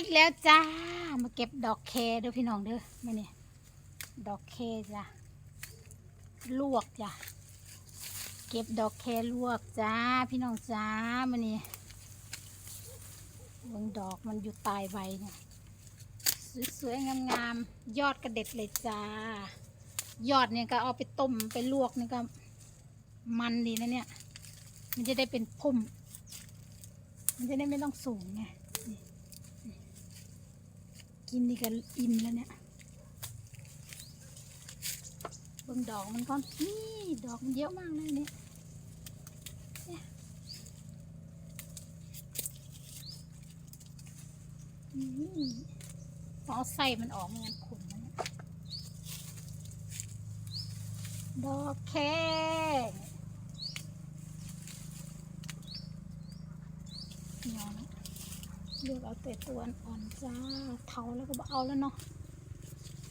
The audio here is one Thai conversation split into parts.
อีกแล้วจ้า มาเก็บดอกแคเด้อพี่น้องเด้อมาเนี่ยดอกแคจ้ะลวกจ้ะเก็บดอกแคลวกจ้า พี่น้องจ้ามาเนี่ยเบิ่งดอกมันอยู่ตายใบเนี่ยสวยๆงามๆยอดกระเด็ดเลยจ้า ยอดเนี่ยก็เอาไปต้มไปลวกนี่ก็มันดีนะเนี่ย มันจะได้เป็นพุ่ม มันจะได้ไม่ต้องสูงไง กินนี่ก็อิ่มแล้วเนี่ยเบิ่งดอกมันก่อนนี่ดอกมันเยอะมากเลยเนี่ยเนี่ต้องเอาไส้มันออกม่งั้นขุ่นนะเนี่ยดอกแค่เนียนะ เลือกเอาแต่ตัวอ่อนจ้าเทาแล้วก็บ่เอาแล้วเนาะ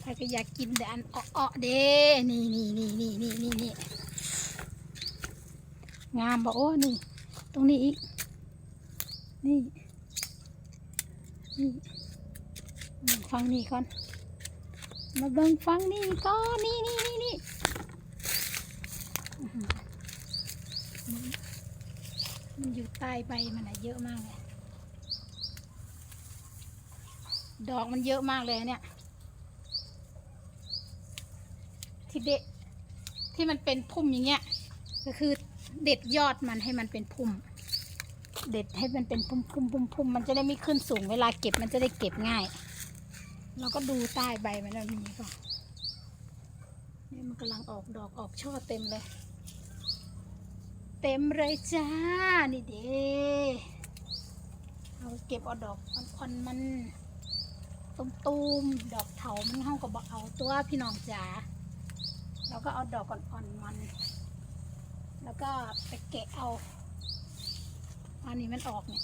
ใครก็อยากกินแต่อันเอ้อเด้นี่นี่นี่นี่นี่นี่นี่งามบอกโอ้นี่ ตรงนี้อีก นี่ นี่ฟังนี่ก่อน มาเบิ่งฟังนี่ก่อนนี่นี่นี่นี่มันมันอยู่ใต้ใบมันอะเยอะมากเลย ดอกมันเยอะมากเลยเนี่ย ที่เด็ดที่มันเป็นพุ่มอย่างเงี้ย ก็คือเด็ดยอดมันให้มันเป็นพุ่ม เด็ดให้มันเป็นพุ่มพุ่มพุ่มพุ่มมันจะได้ไม่ขึ้นสูงเวลาเก็บมันจะได้เก็บง่าย เราก็ดูใต้ใบมันแล้วมีก็เนี่ยมันกำลังออกดอกออกช่อเต็มเลย เต็มเลยจ้า นี่เด้เอาเก็บเอาดอกอ่อนมัน ตุ้มๆดอกเถามันเฮาก็บเอาตัวพี่น้องจ๋าเราก็เอาดอกอ่อนๆมัน แล้วก็ไปแกะเอาอันนี้มันออกเนี่ย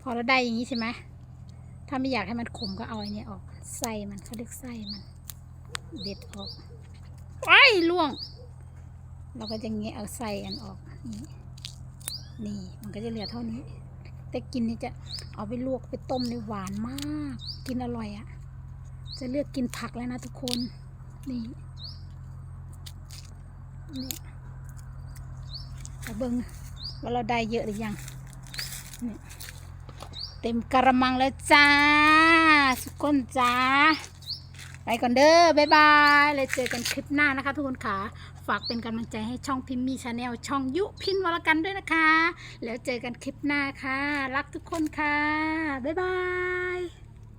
พอเราได้อย่างนี้ใช่ไหมถ้าไม่อยากให้มันขมก็เอาอันนี้ออกไส้มันเขาเรียกไส้มัน เด็ดออกไอ้ล่วง เราก็จะเงี้ยเอาไส้อันออกนี่นี่มันก็จะเหลือเท่านี้ แต่กินนี่จะเอาไปลวกไปต้มในหวานมาก กินอร่อยอะ่ะ จะเลือกกินผักแล้วนะทุกคน นี่นี่เอาเบิ้งว่าเราได้เยอะหรือยังเต็มกระมังแล้วจ้าสุกคนจ้า ไปก่อนเด้อบ๊ายบายเลยเจอกันคลิปหน้านะคะ ทุกคนค่ะฝากเป็นกำลังใจให้ช่องพิมพ์มีชาแนลช่องยุพินวรกันด้วยนะคะ แล้วเจอกันคลิปหน้าค่ะ รักทุกคนค่ะ บ๊ายบาย